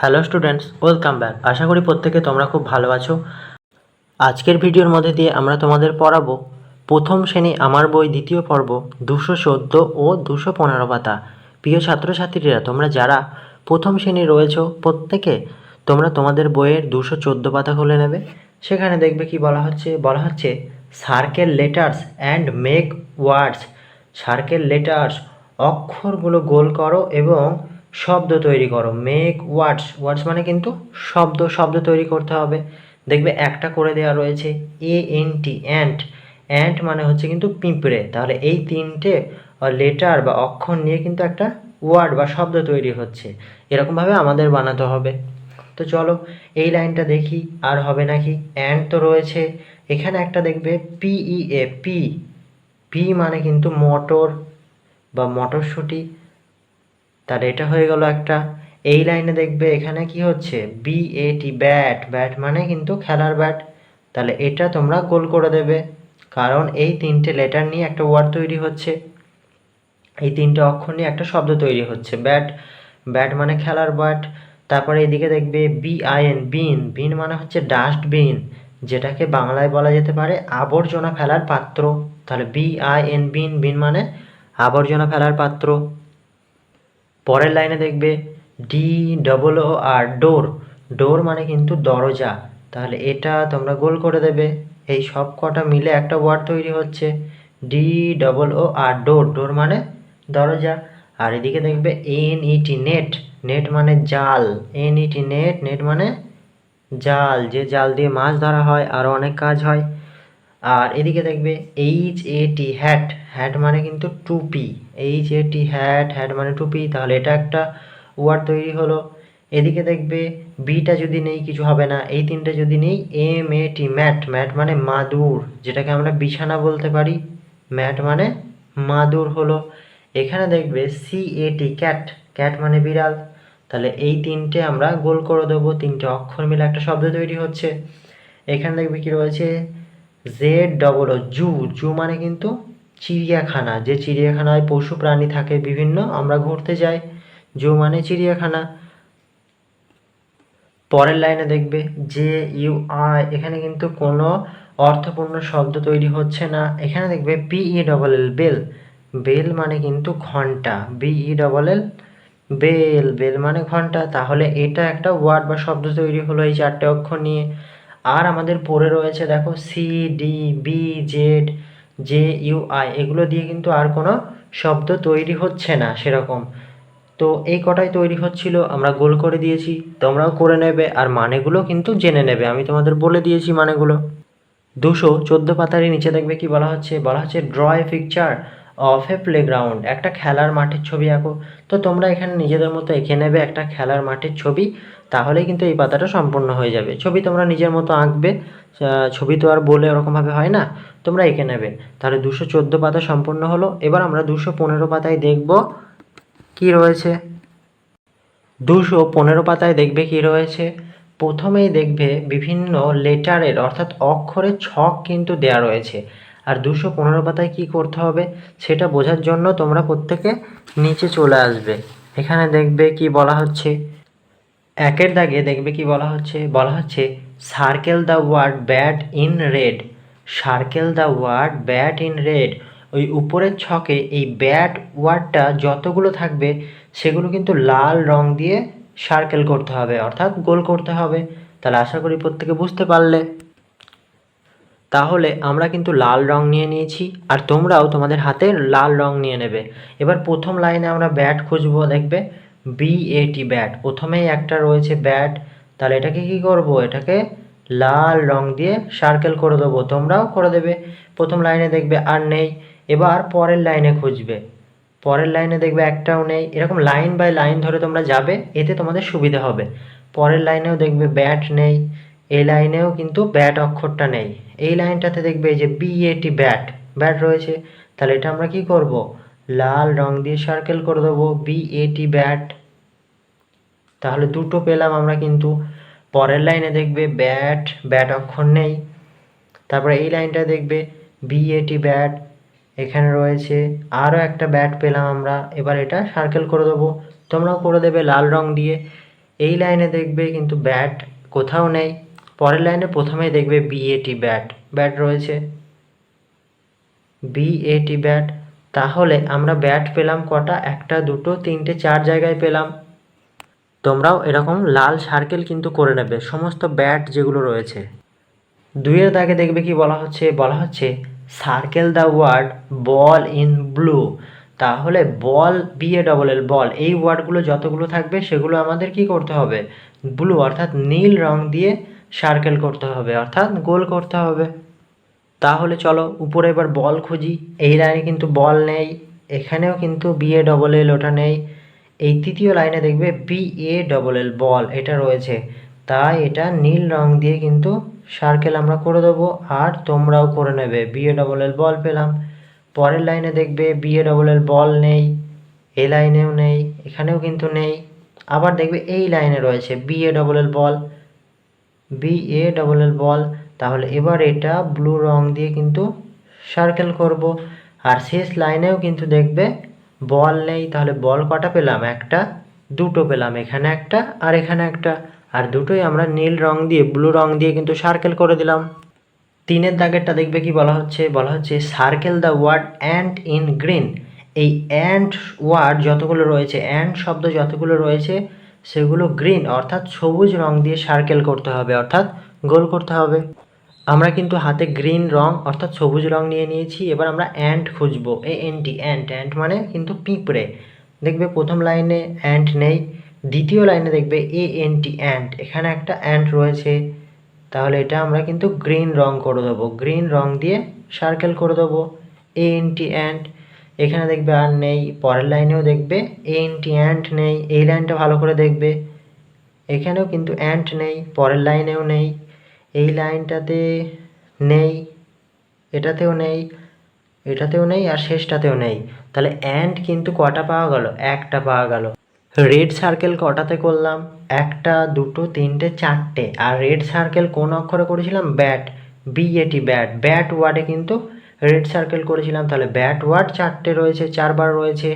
Hello students, welcome back. আশা করি প্রত্যেকে তোমরা খুব ভালো আছো। আজকের ভিডিওর মধ্যে দিয়ে আমরা তোমাদের পড়াবো প্রথম শ্রেণি আমার বই, দ্বিতীয় পর্ব, দুশো চোদ্দ ও দুশো পনেরো পাতা। প্রিয় ছাত্রছাত্রীরা, তোমরা যারা প্রথম শ্রেণি রয়েছো, প্রত্যেকে তোমরা তোমাদের বইয়ের দুশো চোদ্দ পাতা খুলে নেবে। সেখানে দেখবে কি বলা হচ্ছে? বলা হচ্ছে, circle letters and make words. Circle letters অক্ষরগুলো গোল করো এবং শব্দ তৈরি করো মেক ওয়ার্ডস ওয়ার্ডস মানে কিন্তু শব্দ শব্দ তৈরি করতে হবে। দেখবে একটা করে দেওয়া রয়েছে A N T ant ant মানে হচ্ছে কিন্তু পিঁপড়ে। তাহলে এই তিনটে লেটার বা অক্ষর নিয়ে কিন্তু একটা ওয়ার্ড বা শব্দ তৈরি হচ্ছে। এরকমভাবে আমাদের বানাতে হবে। তো চলো, এই লাইনটা দেখি, আর হবে নাকি? অ্যান্ড তো রয়েছে। এখানে একটা দেখবে পিই এ পি পি মানে কিন্তু মটর বা মটরশুঁটি। তাহলে এটা হয়ে গেল একটা, এই লাইনে দেখবে এখানে কি হচ্ছে? B A T bat bat মানে কিন্তু খেলার ব্যাট তাহলে এটা তোমরা গোল করে দেবে, কারণ এই তিনটে লেটার নিয়ে একটা ওয়ার্ড তৈরি হচ্ছে। এই তিনটে অক্ষর নিয়ে একটা শব্দ তৈরি হচ্ছে ব্যাট ব্যাট মানে খেলার ব্যাট তারপরে এদিকে দেখবে B I N bin bin মানে হচ্ছে ডাস্টবিন যেটাকে বাংলায় বলা যেতে পারে আবর্জনা ফেলার পাত্র। তাহলে B I N bin bin মানে আবর্জনা ফেলার পাত্র। পরের লাইনে দেখবে D double O R door door মানে কিন্তু দরজা। তাহলে এটা তোমরা গোল করে দেবে। এই সব কটা মিলে একটা ওয়ার্ড তৈরি হচ্ছে। D double O R door door মানে দরজা। আর এদিকে দেখবে এন ইটি নেট নেট মানে জাল। এন ইটি নেট নেট মানে জাল। যে জাল দিয়ে মাছ ধরা হয় আরও অনেক কাজ হয়। আর এদিকে দেখবে H A T hat hat মানে কিন্তু টুপি। H A T hat hat মানে টুপি, তাহলে এটা একটা ওয়ার্ড তৈরি হলো। এদিকে দেখবে বিটা যদি নেই, কিছু হবে না। এই তিনটে যদি নেই M A T mat mat মানে মাদুর, যেটাকে আমরা বিছানা বলতে পারি। ম্যাট মানে মাদুর হলো। এখানে দেখবে C A T cat cat মানে বিড়াল। তাহলে এই তিনটে আমরা গোল করে দেবো। তিনটে অক্ষর মিলে একটা শব্দ তৈরি হচ্ছে। এখানে দেখবে কি রয়েছে? জেড ডবল ও জু জু মানে কিন্তু চিড়িয়াখানা। যে চিড়িয়াখানায় পশু প্রাণী থাকে বিভিন্ন, আমরা ঘুরতে যাই। জু মানে চিড়িয়াখানা। পরের লাইনে দেখবে, যে ইউ আই, এখানে কিন্তু কোনো অর্থপূর্ণ শব্দ তৈরি হচ্ছে না। এখানে দেখবে P double L, bell. Bell মানে কিন্তু ঘণ্টা। B double L, bell. Bell মানে ঘণ্টা। তাহলে এটা একটা ওয়ার্ড বা শব্দ তৈরি হলো এই চারটে অক্ষর নিয়ে। আর আমাদের পড়ে রয়েছে দেখো C D B Z J U I এগুলো দিয়ে কিন্তু আর কোনো শব্দ তৈরি হচ্ছে না সেরকম। তো এই কটাই তৈরি হচ্ছিল, আমরা গোল করে দিয়েছি, তোমরাও করে নেবে আর মানেগুলো কিন্তু জেনে নেবে, আমি তোমাদের বলে দিয়েছি মানেগুলো। দুশো চোদ্দ পাতারই নিচে দেখবে কি বলা হচ্ছে? বলা হচ্ছে draw a picture of a playground একটা খেলার মাঠের ছবি আঁকো। তো তোমরা এখানে নিজেদের মতো এঁকে নেবে একটা খেলার মাঠের ছবি, তাহলেই কিন্তু এই পাতাটা সম্পূর্ণ হয়ে যাবে। ছবি তোমরা নিজের মতো আঁকবে ছবি তো আর বলে ওরকমভাবে হয় না, তোমরা এঁকে নেবে। তাহলে দুশো চোদ্দ পাতা সম্পূর্ণ হলো, এবার আমরা দুশো পনেরো পাতায় দেখব কি রয়েছে। দুশো পনেরো পাতায় দেখবে কি রয়েছে। প্রথমেই দেখবে বিভিন্ন লেটারের, অর্থাৎ অক্ষরের ছক কিন্তু দেয়া রয়েছে। আর দুশো পনেরো পাতায় কী করতে হবে সেটা বোঝার জন্য তোমরা প্রত্যেকে নিচে চলে আসবে। এখানে দেখবে কি বলা হচ্ছে? একের দাগে দেখবে কি বলা হচ্ছে? বলা হচ্ছে, circle the word bat in red. Circle the word bat in red. ওই উপরের ছকে এই ব্যাট ওয়ার্ডটা যতগুলো থাকবে, সেগুলো কিন্তু লাল রং দিয়ে সার্কেল করতে হবে, অর্থাৎ গোল করতে হবে। তাহলে আশা করি প্রত্যেকে বুঝতে পারলে। তাহলে আমরা কিন্তু লাল রং নিয়ে নিয়েছি, আর তোমরাও তোমাদের হাতে লাল রং নিয়ে নেবে। এবার প্রথম লাইনে আমরা ব্যাট খুঁজবো, দেখবে? বি এ টি ব্যাট প্রথমেই একটা রয়েছে ব্যাট তাহলে এটাকে কি করব? এটাকে লাল রং দিয়ে সার্কেল করে দেবো, তোমরাও করে দেবে। প্রথম লাইনে দেখবে আর নেই, এবার পরের লাইনে খুঁজবে। পরের লাইনে দেখবে একটাও নেই, এরকম লাইন বাই লাইন ধরে তোমরা যাবে, এতে তোমাদের সুবিধা হবে। পরের লাইনেও দেখবে ব্যাট নেই এই লাইনেও কিন্তু ব্যাট অক্ষরটা নেই। এই লাইনটাতে দেখবে যে বিএটি ব্যাট ব্যাট রয়েছে। তাহলে এটা আমরা কি করব? লাল রং দিয়ে সার্কেল করে দেবো বিএটি ব্যাট তাহলে দুটো পেলাম আমরা কিন্তু। পরের লাইনে দেখবে ব্যাট ব্যাট অক্ষর নেই। তারপরে এই লাইনটা দেখবে বিএটি ব্যাট এখানে রয়েছে। আরও একটা ব্যাট পেলাম আমরা। এবার এটা সার্কেল করে দেবো। তোমরাও করে দেবে লাল রং দিয়ে। এই লাইনে দেখবে কিন্তু ব্যাট কোথাও নেই। পরের লাইনে প্রথমেই দেখবে B A T bat bat রয়েছে। বিএটি ব্যাট তাহলে আমরা ব্যাট পেলাম কটা? একটা, দুটো, তিনটে, চার জায়গায় পেলাম। তোমরাও এরকম লাল সার্কেল কিন্তু করে নেবে, সমস্ত ব্যাট যেগুলো রয়েছে। দুইয়ের দাগে দেখবে কি বলা হচ্ছে? বলা হচ্ছে circle the word ball in blue তাহলে বল বিএ ডবল এল বল এই ওয়ার্ডগুলো যতগুলো থাকবে সেগুলো আমাদের কি করতে হবে? ব্লু অর্থাৎ নীল রং দিয়ে সার্কেল করতে হবে, অর্থাৎ গোল করতে হবে। তাহলে চলো, উপরে এবার বল খুঁজি। এই লাইনে কিন্তু বল নেই, এখানেও কিন্তু বিএ ডবল এল ওটা নেই। এই তৃতীয় লাইনে দেখবে বি এ ডবল এল বল এটা রয়েছে। তাই এটা নীল রং দিয়ে কিন্তু সার্কেল আমরা করে দেবো, আর তোমরাও করে নেবে। বিএ ডবল এল বল পেলাম। পরের লাইনে দেখবে বিএ ডবল এল বল নেই, এ লাইনেও নেই, এখানেও কিন্তু নেই। আবার দেখবে এই লাইনে রয়েছে B A double L ball B A double L ball তাহলে এবার এটা ব্লু রং দিয়ে কিন্তু সার্কেল করব। আর শেষ লাইনেও কিন্তু দেখবে বল নেই, তাহলে বল কটা পেলাম? একটা, দুটো পেলাম, এখানে একটা আর এখানে একটা। আর দুটোই আমরা নীল রং দিয়ে ব্লু রং দিয়ে কিন্তু সার্কেল করে দিলাম। তিনের দাগেরটা দেখবে কি বলা হচ্ছে? বলা হচ্ছে circle the word ant in green এই অ্যান্ড ওয়ার্ড যতগুলো রয়েছে অ্যান্ড শব্দ যতগুলো রয়েছে সেগুলো গ্রিন অর্থাৎ সবুজ রং দিয়ে সার্কেল করতে হবে, অর্থাৎ গোল করতে হবে। আমরা কিন্তু হাতে গ্রিন রং, অর্থাৎ সবুজ রং নিয়ে নিয়েছি, এবার আমরা অ্যান্ট খুঁজবো A N T ant ant মানে কিন্তু পিঁপড়ে। দেখবে প্রথম লাইনে অ্যান্ট নেই, দ্বিতীয় লাইনে দেখবে এ এন টি অ্যান্ট এখানে একটা অ্যান্ট রয়েছে। তাহলে এটা আমরা কিন্তু গ্রিন রং করে দেবো গ্রিন রং দিয়ে সার্কেল করে দেবো এ এন টি অ্যান্ট এখানে দেখবে আর নেই, পরের লাইনেও দেখবে এ এন টি অ্যান্ট নেই, এই লাইনটা ভালো করে দেখবে। এখানেও কিন্তু অ্যান্ট নেই, পরের লাইনেও নেই, এই লাইনটাতে নেই, এটাতেও নেই এটাতেও নেই আর শেষটাতেও নেই। তাহলে অ্যান্ড কিন্তু কটা পাওয়া গেল? একটা পাওয়া গেল। রেড সার্কেল কটাতে করলাম? একটা, দুটো, তিনটে, চারটে। আর রেড সার্কেল কোন অক্ষরে করেছিলাম? ব্যাট বিএটি ব্যাট ব্যাট ওয়ার্ডে কিন্তু রেড সার্কেল করেছিলাম, তাহলে ব্যাট ওয়ার্ড চারটে রয়েছে, চারবার রয়েছে।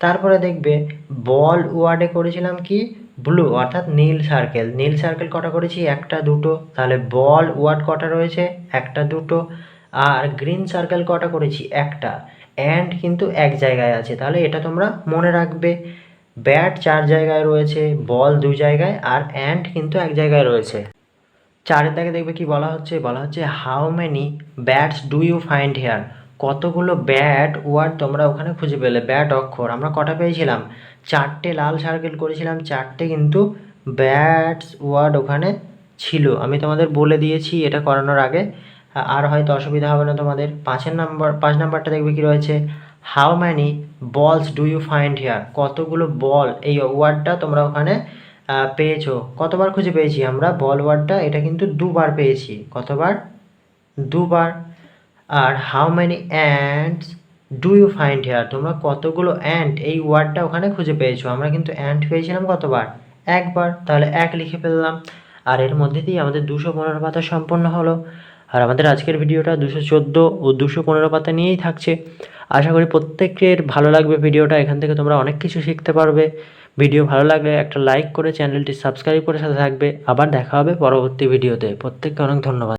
তারপরে দেখবে বল ওয়ার্ডে করেছিলাম কি? ব্লু অর্থাৎ নীল সার্কেল নীল সার্কেল কটা করেছি? একটা, দুটো। তাহলে বল ওয়ার্ড কটা রয়েছে? একটা, দুটো। আর গ্রিন সার্কেল কটা করেছি? একটা। অ্যান্ড কিন্তু এক জায়গায় আছে। তাহলে এটা তোমরা মনে রাখবে। ব্যাট চার জায়গায় রয়েছে বল দু জায়গায়, আর অ্যান্ড কিন্তু এক জায়গায় রয়েছে। চারের দাগে দেখবে কি বলা হচ্ছে? বলা হচ্ছে how many bats do you find here কতগুলো ব্যাট ওয়ার্ড তোমরা ওখানে খুঁজে পেলে? ব্যাট অক্ষর। আমরা কটা পেয়েছিলাম? চারটে লাল সার্কেল করেছিলাম। চারটে কিন্তু ব্যাটস ওয়ার্ড ওখানে ছিল। আমি তোমাদের বলে দিয়েছি এটা করানোর আগে। আর হয়তো অসুবিধা হবে না তোমাদের। পাঁচের নাম্বার পাঁচ নাম্বারটা দেখবে কি রয়েছে? How many balls do you find here কতগুলো বল এই ওয়ার্ডটা তোমরা ওখানে পেয়েছ। কতবার খুঁজে পেয়েছি আমরা? বল ওয়ার্ডটা, এটা কিন্তু দুবার পেয়েছি। কতবার? দুবার। আর how many ants do you find here তোমরা কতগুলো অ্যান্ট এই ওয়ার্ডটা ওখানে খুঁজে পেয়েছ? আমরা কিন্তু অ্যান্ট পেয়েছিলাম কতবার? একবার। তাহলে এক লিখে ফেললাম। আর এর মধ্যে দিয়ে আমাদের দুশো পনেরো পাতা সম্পন্ন হলো। আর আমাদের আজকের ভিডিওটা দুশো চোদ্দ ও দুশো পনেরো পাতা নিয়েই থাকছে। আশা করি প্রত্যেকের ভালো লাগবে ভিডিওটা। এখান থেকে তোমরা অনেক কিছু শিখতে পারবে। ভিডিও ভালো লাগলে একটা লাইক করে চ্যানেলটি সাবস্ক্রাইব করে সাথে থাকবে। আবার দেখা হবে পরবর্তী ভিডিওতে। প্রত্যেককে অনেক ধন্যবাদ।